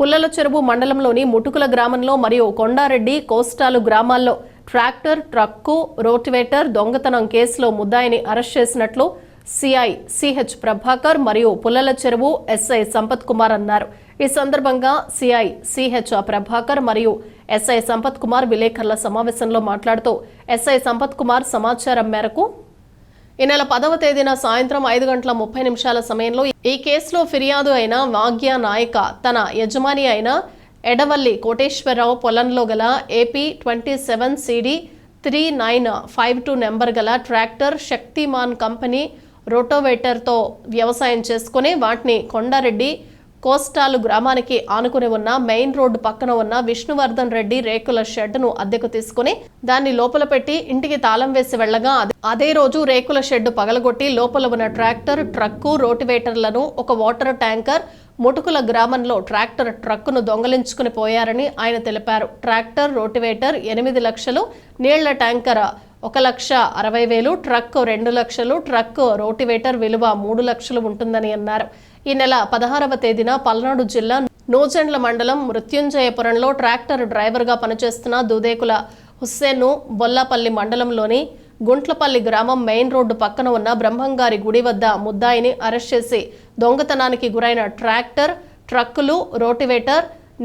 పుల్లల చెరువు మండలంలోని ముటుకుల గ్రామంలో మరియు కొండారెడ్డి కోస్టాలు గ్రామాల్లో ట్రాక్టర్ ట్రక్కు రోటివేటర్ దొంగతనం కేసులో ముద్దాయిని అరెస్ట్ చేసినట్లు సిఐ సిహెచ్ ప్రభాకర్ మరియు పుల్లల చెరువు ఎస్ఐ సంపత్ కుమార్ అన్నారు. ఈ సందర్భంగా సిఐ సిహెచ్ ప్రభాకర్ మరియు ఎస్ఐ సంపత్ కుమార్ విలేకరుల సమావేశంలో మాట్లాడుతూ ఎస్ఐ సంపత్ కుమార్ సమాచారం మేరకు ఈ నెల పదవ తేదీన సాయంత్రం ఐదు గంటల ముప్పై నిమిషాల సమయంలో ఈ కేసులో ఫిర్యాదు అయిన వాగ్య నాయక తన యజమాని అయిన ఎడవల్లి కోటేశ్వరరావు పొలంలో గల AP twenty seven CD three nine five two number గల ట్రాక్టర్ శక్తిమాన్ కంపెనీ రోటోవేటర్తో వ్యవసాయం చేసుకుని వాటిని కొండారెడ్డి కోస్టాలు గ్రామానికి ఆనుకుని ఉన్న మెయిన్ రోడ్డు పక్కన ఉన్న విష్ణువర్ధన్ రెడ్డి రేకుల షెడ్ను అద్దెకు తీసుకుని దాన్ని లోపల పెట్టి ఇంటికి తాళం వేసి వెళ్ళగా అదే- రోజు రేకుల షెడ్డు పగలగొట్టి లోపల ఉన్న ట్రాక్టర్ ట్రక్కు రోటివేటర్లను ఒక వాటర్ ట్యాంకర్ ముటుకుల గ్రామంలో ట్రాక్టర్ ట్రక్కును దొంగలించుకుని పోయారని ఆయన తెలిపారు. ట్రాక్టర్ రోటివేటర్ ఎనిమిది లక్షలు నీళ్ళ ట్యాంకర్ ఒక లక్ష అరవై వేలు ట్రక్ రెండు లక్షలు ట్రక్ రోటివేటర్ విలువ మూడు లక్షలు ఉంటుందని అన్నారు. ఈ నెల పదహారవ తేదీన పల్నాడు జిల్లా నోజెండ్ల మండలం మృత్యుంజయపురంలో ట్రాక్టర్ డ్రైవర్గా పనిచేస్తున్న దుదేకుల హుస్సేన్ను బొల్లాపల్లి మండలంలోని గుంట్లపల్లి గ్రామం మెయిన్ రోడ్డు పక్కన ఉన్న బ్రహ్మంగారి గుడి వద్ద ముద్దాయిని అరెస్ట్ చేసి దొంగతనానికి గురైన ట్రాక్టర్ ట్రక్కులు రోటివేటర్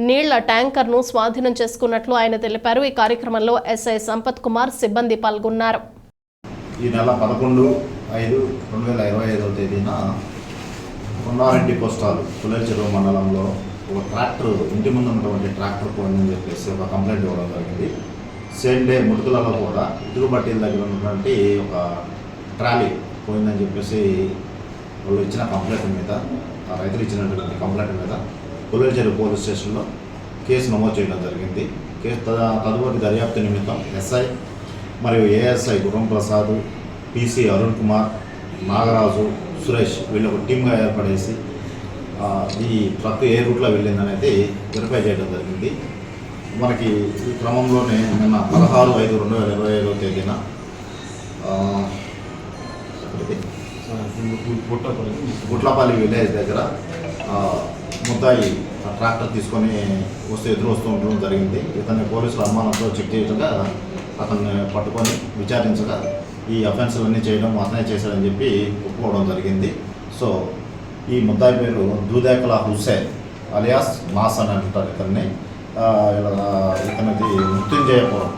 నీళ్ళ ట్యాంకర్ను స్వాధీనం చేసుకున్నట్లు ఆయన తెలిపారు. ఈ కార్యక్రమంలో ఎస్ఐ సంపత్ కుమార్ సిబ్బంది పాల్గొన్నారు. ఈ నెల పదకొండు ఐదు రెండు వేల ఇరవై ఐదవ తేదీన కొండారెడ్డి పోస్టాలు పుల్లల మండలంలో ఒక ట్రాక్టర్ ఇంటి ముందు ఉన్నటువంటి ట్రాక్టర్ పోయిందని చెప్పేసి ఒక కంప్లైంట్ ఇవ్వడం జరిగింది. సేమ్ డే ముడుకులలో కూడా ఇటుకు బట్టీల దగ్గర ఉన్నటువంటి ఒక ట్రాలీ పోయిందని చెప్పేసి వాళ్ళు ఇచ్చిన కంప్లైంట్ మీద రైతులు ఇచ్చినటువంటి కంప్లైంట్ మీద పుల్లల పోలీస్ స్టేషన్లో కేసు నమోదు చేయడం జరిగింది. కేసు తదుపరి దర్యాప్తు నిమిత్తం ఎస్ఐ మరియు ఏఎస్ఐ గురం ప్రసాద్ పిసి అరుణ్ కుమార్ నాగరాజు సురేష్ వీళ్ళు ఒక టీమ్గా ఏర్పడేసి ఈ ట్రక్ ఏ రూట్లో వెళ్ళింది అనేది వెరిఫై చేయడం జరిగింది. మనకి ఈ క్రమంలోనే నిన్న పదహారు ఐదు రెండు వేల ఇరవై ఐదవ తేదీన గుట్లపల్లి విలేజ్ దగ్గర ముద్దాయి ట్రాక్టర్ తీసుకొని వస్తే ఎదురు వస్తూ ఉండడం జరిగింది. ఇతన్ని పోలీసులు అనుమానంతో చెక్ చేయగా అతన్ని పట్టుకొని విచారించగా ఈ అఫెన్సులన్నీ చేయడం అతనే చేశాడని చెప్పి ఒప్పుకోవడం జరిగింది. సో ఈ ముద్దాయి పేరు దూదేకల హుస్సేన్ అలియాస్ మాస్ అని అంటారు ఇతన్ని. ఇతనిది మృత్యుంజయపురం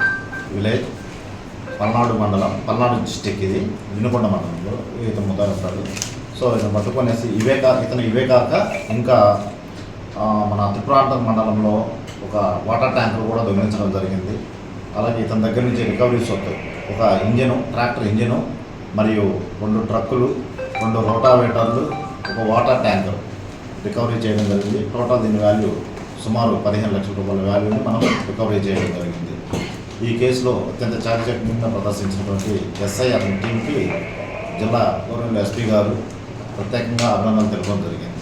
విలేజ్ పల్నాడు మండలం పల్నాడు డిస్టిక్ ఇది వినుకొండ మండలంలో ఇతను ముద్దాయి ఉంటాడు. సో ఇతను పట్టుకొనేసి ఇవే కాక ఇతను ఇవే కాక ఇంకా మన త్రిపురాంతం మండలంలో ఒక వాటర్ ట్యాంకర్ కూడా దొంగిలించడం జరిగింది. అలాగే ఇతని దగ్గర నుంచి రికవరీ వస్తాయి ఒక ఇంజను ట్రాక్టర్ ఇంజను మరియు రెండు ట్రక్కులు రెండు రోటావేటర్లు ఒక వాటర్ ట్యాంకర్ రికవరీ చేయడం జరిగింది. టోటల్ దీని వాల్యూ సుమారు పదిహేను లక్షల రూపాయల వాల్యూని మనం రికవరీ చేయడం జరిగింది. ఈ కేసులో అత్యంత చాకచక్యంగా ప్రదర్శించినటువంటి ఎస్ఐ అతని టీంకి జిల్లా గవర్నమెంట్ ఎస్పీ గారు ప్రత్యేకంగా అభినందనలు తెలపడం జరిగింది.